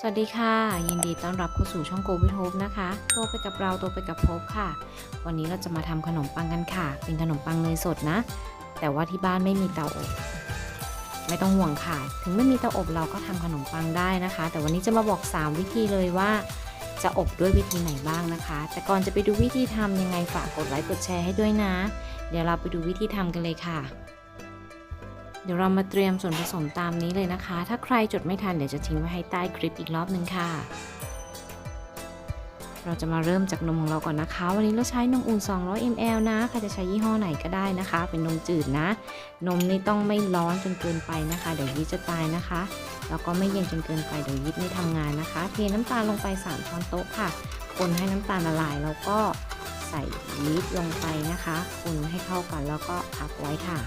สวัสดีค่ะ ยินดีต้อนรับเข้าสู่ช่องโกวิทโฮปนะคะโตไปกับเราโตไปกับโฮปค่ะ วันนี้เราจะมาทำขนมปังกันค่ะ เป็นขนมปังเนยสดนะ แต่ว่าที่บ้านไม่มีเตาอบ ไม่ต้องห่วงค่ะ ถึงไม่มีเตาอบเราก็ทำขนมปังได้นะคะ แต่วันนี้จะมาบอก 3 วิธีเลยว่าจะอบด้วยวิธีไหนบ้างนะคะ แต่ก่อนจะไปดูวิธีทำยังไงฝากกดไลค์กดแชร์ให้ด้วยนะ เดี๋ยวเราไปดูวิธีทำกันเลยค่ะ ดี๋ยวเรามาเตรียมส่วนผสมตามนี้เลยนะคะ ถ้าใครจดไม่ทันเดี๋ยวจะทิ้งไว้ให้ใต้คลิปอีกรอบหนึ่งค่ะ เราจะมาเริ่มจากนมของเราก่อนนะคะ วันนี้เราใช้นมอุ่น 200 ml นะใครจะใช้ยี่ห้อไหนก็ได้นะคะ เป็นนมจืดนะ นมนี่ต้องไม่ร้อนจนเกินไปนะคะ เดี๋ยวยีสต์จะตายนะคะ แล้วก็ไม่เย็นจนเกินไปเดี๋ยวยีสต์ไม่ทำงานนะคะ เทน้ำตาลลงไป 3 ช้อนโต๊ะค่ะ คนให้น้ำตาลละลายแล้วก็ใส่ยีสต์ลงไปนะคะคนให้เข้ากันแล้วก็พักไว้ค่ะ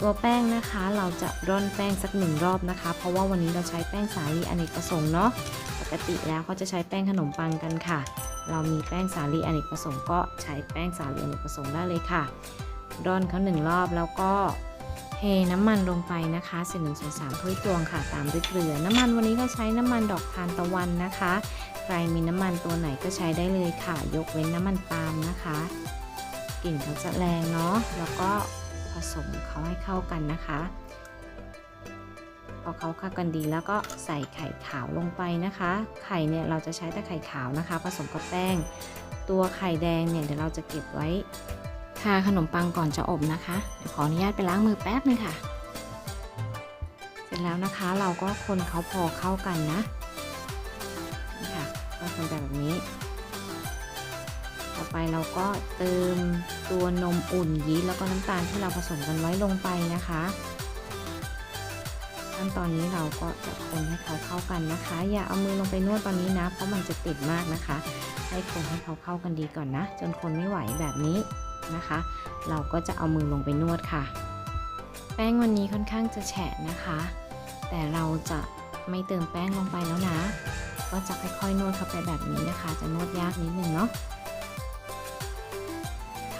ตัวแป้งนะคะเราจะร่อนแป้งสักหนึ่งรอบนะคะ เพราะว่าวันนี้เราใช้แป้งสาลีอเนกประสงค์เนาะปกติแล้วเขาจะใช้แป้งขนมปังกันค่ะ เรามีแป้งสาลีอเนกประสงค์ก็ใช้แป้งสาลีอเนกประสงค์ได้เลยค่ะร่อนเขาหนึ่งรอบแล้วก็เทน้ำมันลงไปนะคะเศษหนึ่งส่วนสามถ้วยตวงค่ะ ตามด้วยเกลือ น้ำมันวันนี้เราใช้น้ำมันดอกทานตะวันนะคะ ใครมีน้ำมันตัวไหนก็ใช้ได้เลยค่ะ ยกเว้นน้ำมันปาล์มนะคะ กลิ่นเขาจะแรงเนาะแล้วก็ สมเขาให้เข้ากันนะคะ พอเขาเข้ากันดีแล้วก็ใส่ไข่ขาวลงไปนะคะ ไข่เนี่ยเราจะใช้แต่ไข่ขาวนะคะ ผสมกับแป้ง ตัวไข่แดงเนี่ยเดี๋ยวเราจะเก็บไว้ทาขนมปังก่อนจะอบนะคะเดี๋ยวขออนุญาตไปล้างมือแป๊บนึงค่ะ เสร็จแล้วนะคะเราก็คนเขาพอเข้ากันนะนี่ค่ะก็คนแบบนี้ ต่อไปเราก็เติมตัวนมอุ่นยีสต์แล้วก็น้ำตาลที่เราผสมกันไว้ลงไปนะคะขั้นตอนนี้เราก็จะคนให้เขาเข้ากันนะคะ อย่าเอามือลงไปนวดตอนนี้นะ เพราะมันจะติดมากนะคะ ให้คนให้เขาเข้ากันดีก่อนนะ จนคนไม่ไหวแบบนี้นะคะ เราก็จะเอามือลงไปนวดค่ะ แป้งวันนี้ค่อนข้างจะแฉะนะคะ แต่เราจะไม่เติมแป้งลงไปแล้วนะ ก็จะค่อยๆนวดเข้าไปแบบนี้นะคะ จะนวดยากนิดนึงเนาะ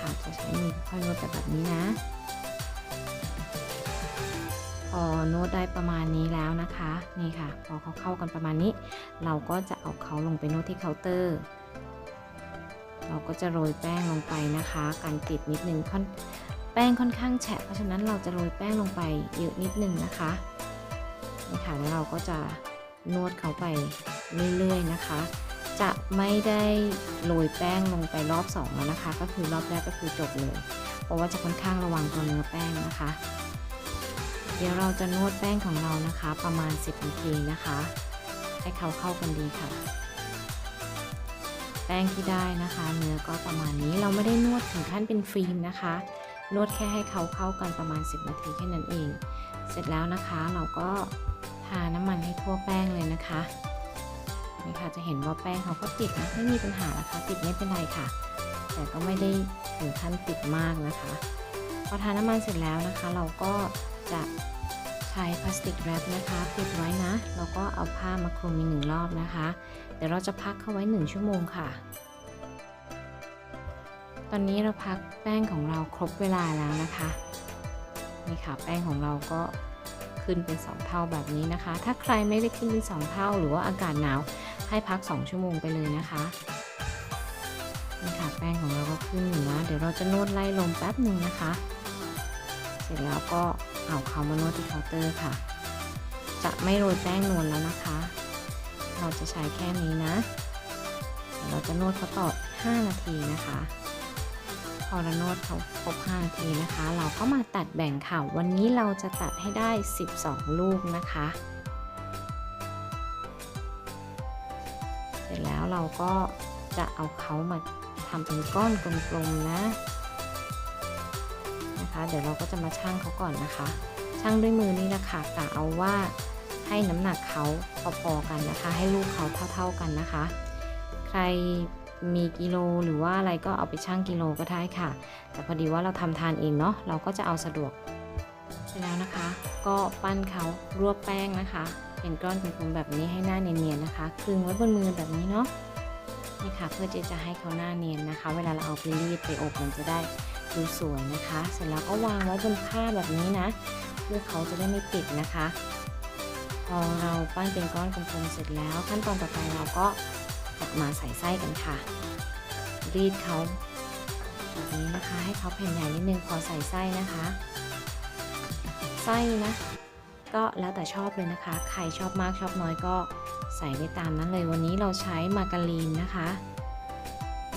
ค่ะ จะใช้มือค่อยๆนวดแบบนี้นะ พอโนวดได้ประมาณนี้แล้วนะคะ นี่ค่ะ พอเขาเข้ากันประมาณนี้ เราก็จะเอาเขาลงไปโนวดที่เคาน์เตอร์ เราก็จะโรยแป้งลงไปนะคะกันติดนิดนึงค่อนแป้งค่อนข้างแฉะ เพราะฉะนั้นเราจะโรยแป้งลงไปเยอะนิดนึงนะคะนี่ค่ะแล้วเราก็จะนวดเขาไปเรื่อยๆนะคะ จะไม่ได้โรยแป้งลงไปรอบ2แล้วนะคะ ก็คือรอบแรกก็คือจบเลย เพราะว่าจะค่อนข้างระวังตัวเนื้อแป้งนะคะ เดี๋ยวเราจะนวดแป้งของเรานะคะ ประมาณ 10นาทีนะคะ ให้เขาเข้ากันดีค่ะ แป้งที่ได้นะคะ เนื้อก็ประมาณนี้เราไม่ได้นวดถึงขั้นเป็นฟิล์มนะคะ นวดแค่ให้เขาเข้ากันประมาณ 10 นาทีแค่นั้นเอง เสร็จแล้วนะคะเราก็ทาน้ำมันให้ทั่วแป้งเลยนะคะ นี่ค่ะจะเห็นว่าแป้งเขาก็ติดนะไม่มีปัญหานะคะติดไม่เป็นไรค่ะ แต่ก็ไม่ได้ถึงขั้นติดมากนะคะ พอทาน้ำมันเสร็จแล้วนะคะ เราก็จะใช้พลาสติกแรปนะคะปิดไว้นะแล้วก็เอาผ้ามาคลุมอีกหนึ่งรอบนะคะ เดี๋ยวเราจะพักเข้าไว้ 1 ชั่วโมงค่ะ ตอนนี้เราพักแป้งของเราครบเวลาแล้วนะคะนี่ค่ะแป้งของเราก็ขึ้นเป็น 2 เท่าแบบนี้นะคะ ถ้าใครไม่ได้ขึ้นเป็น 2 เท่า หรือว่าอากาศหนาว ให้พัก 2 ชั่วโมงไปเลยนะคะนี่ค่ะแป้งของเราก็ขึ้นอยู่นะเดี๋ยวเราจะนวดไล่ลมแป๊บหนึ่งนะคะ เสร็จแล้วก็เอาเขามานวดที่เคาน์เตอร์ค่ะ จะไม่โรยแป้งนวลแล้วนะคะ เราจะใช้แค่นี้นะเดี๋ยวเราจะนวดเขาต่อ 5 นาทีนะคะ พอเรานวดเขาครบ 5 นาทีนะคะ เราก็มาตัดแบ่งค่ะ วันนี้เราจะตัดให้ได้ 12 ลูกนะคะ เสร็จแล้วเราก็จะเอาเขามาทำเป็นก้อนกลมๆนะนะคะ เดี๋ยวเราก็จะมาชั่งเขาก่อนนะคะ ชั่งด้วยมือนี่แหละค่ะกะเอาว่าให้น้ำหนักเขาพอๆกันนะคะ ให้ลูกเขาเท่า ๆกันนะคะ ใครมีกิโลหรือว่าอะไรก็เอาไปชั่งกิโลก็ได้ค่ะ แต่พอดีว่าเราทำทานเองเนาะเราก็จะเอาสะดวกเสร็จแล้วนะคะ ก็ปั้นเขารวบแป้งนะคะ เป็นก้อนเป็นกลมแบบนี้ให้หน้าเนียนๆนะคะคลึงไว้บนมือแบบนี้เนาะนี่ค่ะเพื่อที่จะให้เขาหน้าเนียนนะคะ เวลาเราเอาไปรีดไปอบมันจะได้ดูสวยนะคะ เสร็จแล้วก็วางไว้บนผ้าแบบนี้นะ เพื่อเขาจะได้ไม่ติดนะคะ พอเราปั้นเป็นก้อนกลมๆเสร็จแล้ว ขั้นตอนต่อไปเราก็ตักมาใส่ไส้กันค่ะ รีดเขาแบบนี้นะคะ ให้เขาแผ่นใหญ่นิดนึงพอใส่ไส้นะคะ ไส้นะ ก็แล้วแต่ชอบเลยนะคะ ใครชอบมากชอบน้อยก็ใส่ได้ตามนั้นเลยวันนี้เราใช้มาการีนนะคะ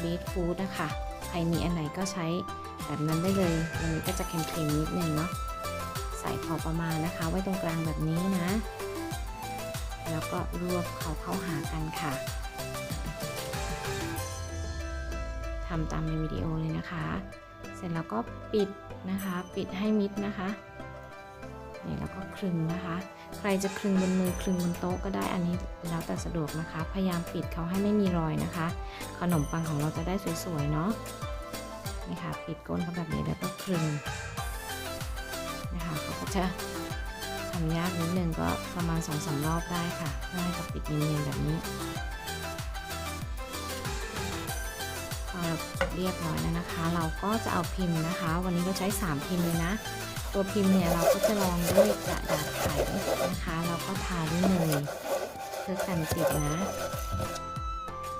บีทฟู้ดนะคะใครมีอันไหนก็ใช้แบบนั้นได้เลยวันนี้ก็จะเค็มๆนิดนึงเนาะใส่พอประมาณนะคะ ไว้ตรงกลางแบบนี้นะ แล้วก็รวบเขาเข้าหากันค่ะทำตามในวิดีโอเลยนะคะ เสร็จแล้วก็ปิดนะคะ ปิดให้มิดนะคะ นี่แล้วก็คลึงนะคะ ใครจะคลึงบนมือคลึงบนโต๊ะก็ได้อันนี้แล้วแต่สะดวกนะคะ พยายามปิดเขาให้ไม่มีรอยนะคะ ขนมปังของเราจะได้สวยๆเนาะนี่ค่ะปิดก้นเขาแบบนี้แล้วก็คลึงนะคะเขาก็จะทำยากนิดนึงก็ประมาณ2องสารอบได้ค่ะเพื่อให้กับปิดเนียนๆแบบนี้ เรียบร้อยแล้วนะคะ เราก็จะเอาพิมพ์นะคะ วันนี้เราใช้ 3 พิมพ์เลยนะ ตัวพิมพ์เนี่ยเราก็จะลองด้วยกระดาษไขนะคะเราก็ทาด้วยเนยเพื่อกันติดนะ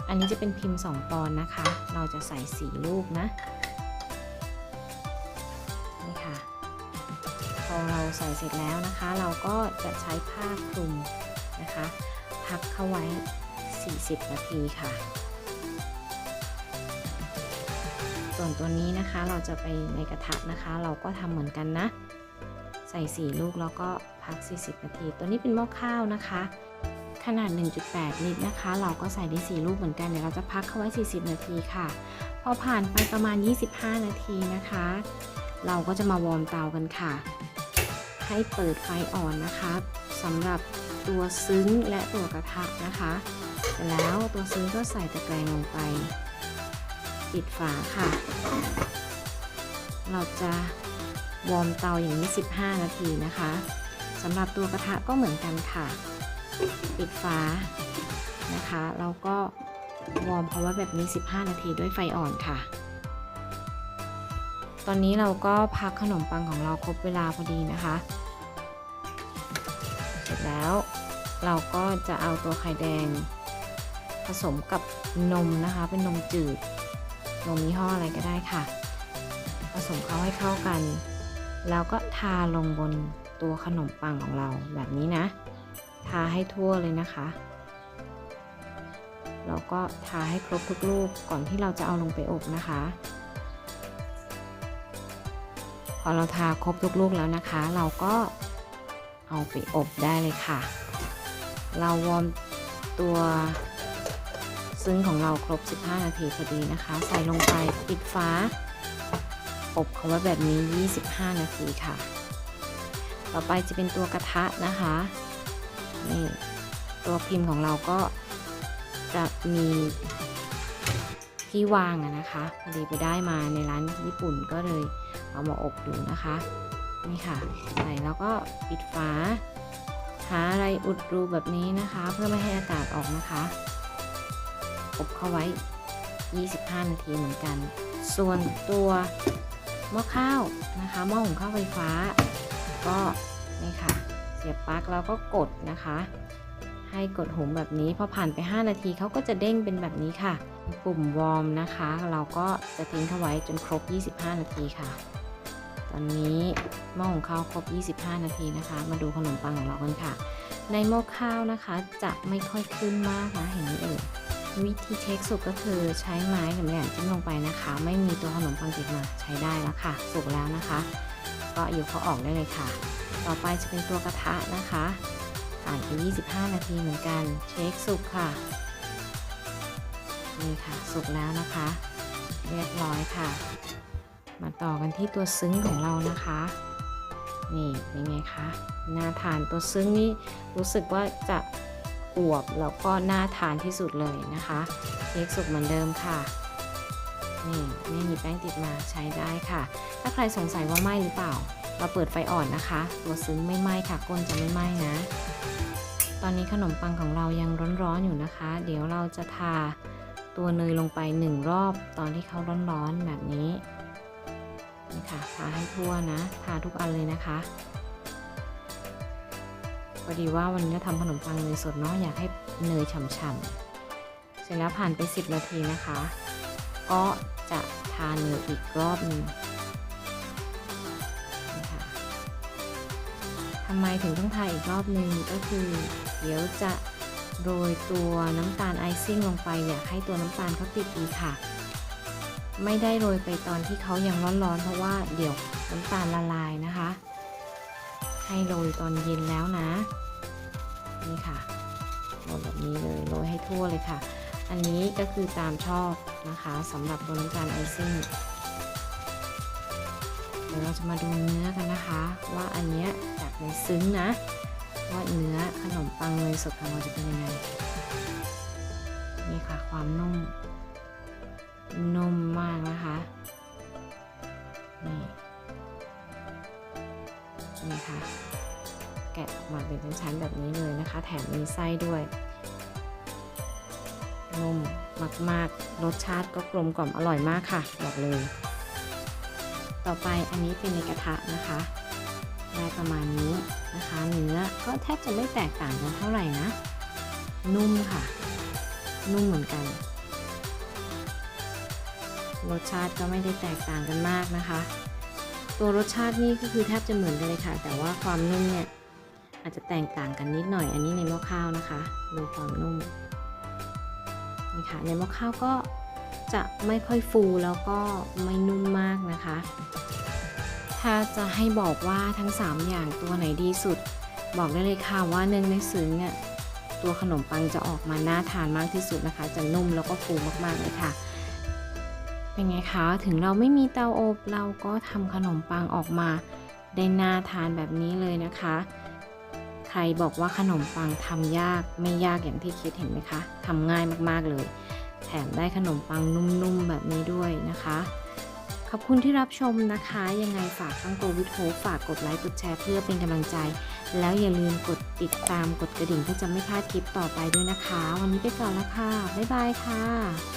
อันนี้จะเป็นพิมพ์ 2 ปอนด์นะคะ เราจะใส่สีลูกนะนี่ค่ะพอเราใส่เสร็จแล้วนะคะ เราก็จะใช้ผ้าคลุมนะคะ พักเข้าไว้ 40 นาทีค่ะ ส่วนตัวนี้นะคะเราจะไปในกระทะนะคะ เราก็ทำเหมือนกันนะ ใส่ 4 ลูกแล้วก็พัก 40 นาที ตัวนี้เป็นหม้อข้าวนะคะ ขนาด 1.8 ลิตรนะคะ เราก็ใส่ได้ 4 ลูกเหมือนกันเดี๋ยวเราจะพักเข้าไว้ 40 นาทีค่ะ พอผ่านไปประมาณ 25 นาทีนะคะ เราก็จะมาวอร์มเตากันค่ะ ให้เปิดไฟอ่อนนะคะสำหรับตัวซึ้งและตัวกระทะนะคะเสร็จแล้วตัวซึ้งก็ใส่ตะแกรงลงไป ปิดฝาค่ะ เราจะวอร์มเตาอย่างนี้ 15 นาทีนะคะสำหรับตัวกระทะก็เหมือนกันค่ะ ปิดฝานะคะแล้วก็วอร์มเขาไว้แบบนี้ 15 นาทีด้วยไฟอ่อนค่ะ ตอนนี้เราก็พักขนมปังของเราครบเวลาพอดีนะคะ เสร็จแล้วเราก็จะเอาตัวไข่แดง ผสมกับนมนะคะ เป็นนมจืด นมยี่ห้ออะไรก็ได้ค่ะ ผสมเขาให้เข้ากัน แล้วก็ทาลงบนตัวขนมปังของเราแบบนี้นะ ทาให้ทั่วเลยนะคะเราก็ทาให้ครบทุกลูกก่อนที่เราจะเอาลงไปอบนะคะ พอเราทาครบทุกลูกแล้วนะคะ เราก็เอาไปอบได้เลยค่ะ เราวอร์มตัว ซึ้งของเราครบ 15 นาทีพอดีนะคะ ใส่ลงไปปิดฝาอบเขาไว้แบบนี้ 25 นาทีค่ะ ต่อไปจะเป็นตัวกระทะนะคะนี่ตัวพิมพ์ของเราก็จะมีที่วางอะนะคะพอดีไปได้มาในร้านญี่ปุ่นก็เลยเอามาอบดูนะคะนี่ค่ะ ใส่แล้วก็ปิดฝาหาอะไรอุดรูแบบนี้นะคะ เพื่อไม่ให้อากาศออกนะคะ อบเข้าไว้ 25 นาทีเหมือนกัน ส่วนตัวหม้อข้าวนะคะหม้อหุงข้าวไฟฟ้า ก็นี่ค่ะ เสียบปลั๊กแล้วก็กดนะคะ ให้กดหุงแบบนี้พอผ่านไป 5 นาทีเขาก็จะเด้งเป็นแบบนี้ค่ะ ปุ่มวอร์มนะคะ เราก็จะทิ้งเขาไว้จนครบ 25 นาทีค่ะ ตอนนี้หม้อของข้าวครบ 25 นาทีนะคะ มาดูขนมปังของเรากันค่ะ ในหม้อข้าวนะคะจะไม่ค่อยขึ้นมากนะเห็นไหมเอ่ย วิธีเช็คสุกก็คือใช้ไม้แหลมๆจิ้มลงไปนะคะ ไม่มีตัวขนมปังติดมาใช้ได้แล้วค่ะ สุกแล้วนะคะ ก็อยู่เขาออกได้เลยค่ะ ต่อไปจะเป็นตัวกระทะนะคะผ่านไป 25 นาทีเหมือนกัน เช็คสุกค่ะ นี่ค่ะ สุกแล้วนะคะ เรียบร้อยค่ะ มาต่อกันที่ตัวซึ้งของเรานะคะนี่เป็นไงคะน่าทานตัวซึ้งนี่รู้สึกว่าจะ อวบแล้วก็น่าทานที่สุดเลยนะคะเค้กสุกเหมือนเดิมค่ะนี่ไม่มีแป้งติดมาใช้ได้ค่ะ ถ้าใครสงสัยว่าไหม้หรือเปล่า เราเปิดไฟอ่อนนะคะ ตัวซึ้งไม่ไหม้ค่ะก้นจะไม่ไหม้นะ ตอนนี้ขนมปังของเรายังร้อนๆอยู่นะคะ เดี๋ยวเราจะทาตัวเนยลงไปหนึ่งรอบตอนที่เขาร้อนๆแบบนี้นี่ค่ะทาให้ทั่วนะ ทาทุกอันเลยนะคะ อดีว่าวันนี้เราทำขนมปังเนยสดเนาะอยากให้เนยฉ่ำๆเสร็จแล้วผ่านไป 10 นาทีนะคะ ก็จะทาเนยอีกรอบหนึงนี่ค่ะทำไมถึงต้องทาอีกรอบหนึงก็คือ เดี๋ยวจะโรยตัวน้ำตาลไอซิ่งลงไป อยากให้ตัวน้ำตาลเขาติดดีค่ะ ไม่ได้โรยไปตอนที่เขายังร้อนๆ เพราะว่าเดี๋ยวน้ำตาลละลายนะคะ ให้โรยตอนเย็นแล้วนะ นี่ค่ะโรยแบบนี้เลยโรยให้ทั่วเลยค่ะ อันนี้ก็คือตามชอบนะคะสำหรับตัวน้ำตาลไอซิ่งเดี๋ยวเราจะมาดูเนื้อกันนะคะ ว่าอันเนี้ยจากในซึ้งนะ ว่าเนื้อขนมปังเนยสดของเราจะเป็นยังไงนี่ค่ะความนุ่มนุ่ม ชั้นแบบนี้เลยนะคะ แถมมีไส้ด้วยนุ่มมากๆ รสชาติก็กลมกล่อมอร่อยมากค่ะ บอกเลย ต่อไปอันนี้เป็นในกระทะนะคะได้ประมาณนี้นะคะ เนื้อก็แทบจะไม่แตกต่างกันเท่าไหร่นะ นุ่มค่ะ นุ่มเหมือนกัน รสชาติก็ไม่ได้แตกต่างกันมากนะคะ ตัวรสชาตินี่ก็คือแทบจะเหมือนกันเลยค่ะ แต่ว่าความนุ่มเนี่ย อาจจะแตกต่างกันนิดหน่อย อันนี้ในหม้อข้าวนะคะดูความนุ่มนี่ค่ะในหม้อข้าวก็จะไม่ค่อยฟูแล้วก็ไม่นุ่มมากนะคะ ถ้าจะให้บอกว่าทั้ง 3 อย่างตัวไหนดีสุด บอกได้เลยค่ะว่าเนื่องในซึ้งเนี่ยตัวขนมปังจะออกมาน่าทานมากที่สุดนะคะ จะนุ่มแล้วก็ฟูมากๆเลยค่ะ เป็นไงคะ ถึงเราไม่มีเตาอบเราก็ทำขนมปังออกมาได้น่าทานแบบนี้เลยนะคะ ใครบอกว่าขนมปังทำยากไม่ยากอย่างที่คิดเห็นไหมคะทำง่ายมากๆเลย แถมได้ขนมปังนุ่มๆแบบนี้ด้วยนะคะ ขอบคุณที่รับชมนะคะ ยังไงฝากช่องโกวิทโฮฝากกดไลค์กดแชร์เพื่อเป็นกำลังใจ แล้วอย่าลืมกดติดตามกดกระดิ่งเพื่อจะไม่พลาดคลิปต่อไปด้วยนะคะ วันนี้ไปก่อนแล้วค่ะบ๊ายบายค่ะ